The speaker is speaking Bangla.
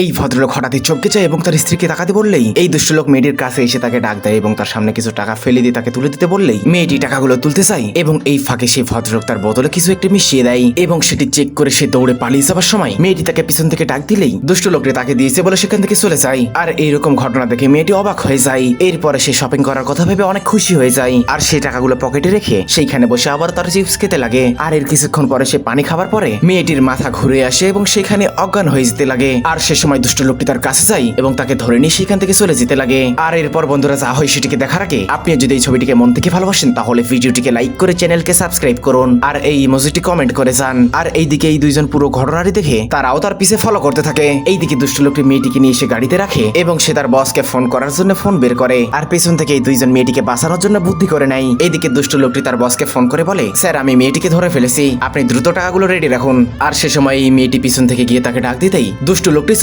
এই ভদ্রলোক হঠাৎই চমকে যায় এবং তার স্ত্রীকে তাকাতে বললেই, এই দুষ্ট লোক মেয়েটির কাছে এসে তাকে ডাক দেয় এবং তার সামনে কিছু টাকা ফেলে দিয়ে তাকে তুলে দিতে বললেই, মেয়েটি টাকাগুলো তুলতে চায় এবং এই ফাঁকে সেই ভদ্রলোক তার বদলে কিছু একটি মিশিয়ে দেয় এবং সেটি চেক করে সে দৌড়ে পালিয়ে যাবার সময় মেয়েটি তাকে পিছন থেকে ডাক দিলেই দুষ্ট লোকটি তাকে দিয়েছে বলে সেখান থেকে চলে যায়। আর এইরকম ঘটনা দেখে মেয়েটি অবাক হয়ে যায়। এরপরে সে শপিং করার কথা ভেবে অনেক খুশি হয়ে যায়। আর সেই টাকাগুলো পকেটে রেখে সেইখানে বসে আবার তার চিপস খেতে লাগে। আর এর কিছুক্ষণ পরে সে পানি খাবার পরে মেয়েটির মাথা ঘুরে আসে এবং সেখানে অজ্ঞান হয়ে যেতে লাগে। আর সে সময় দুষ্ট লোকটি তার কাছে যায় এবং তাকে ধরে নিয়ে সেখান থেকে চলে যেতে লাগে। আর এরপর বন্ধুরা, যা হয় সেটিকে দেখার আগে আপনি যদি এই ছবিটিকে মন থেকে ভালোবাসেন, তাহলে ভিডিওটিকে লাইক করে চ্যানেলকে সাবস্ক্রাইব করুন আর এই ইমোজিটি কমেন্ট করে যান। আর এইদিকে এই দুইজন পুরো ঘটনাটি দেখে তারাও তার পিছে ফলো করতে থাকে। এইদিকে দুষ্ট লোকটি মেয়েটিকে নিয়ে এসে গাড়িতে রাখে এবং সে তার বসকে ফোন করার জন্য ফোন বের করে। আর পেছন থেকে এই দুইজন মেয়েটিকে বাঁচানোর জন্য বুদ্ধি করে নেয়। এইদিকে দুষ্ট লোকটি তার বসকে ফোন করে বলে, স্যার, আমি মেয়েটিকে ধরে ফেলেছি। আপনি দ্রুত টাকাগুলো রেডি রাখুন। আর সে সময় এই মেয়েটি পিছন থেকে গিয়ে তাকে ডাক দিতেই দুষ্ট লোকটি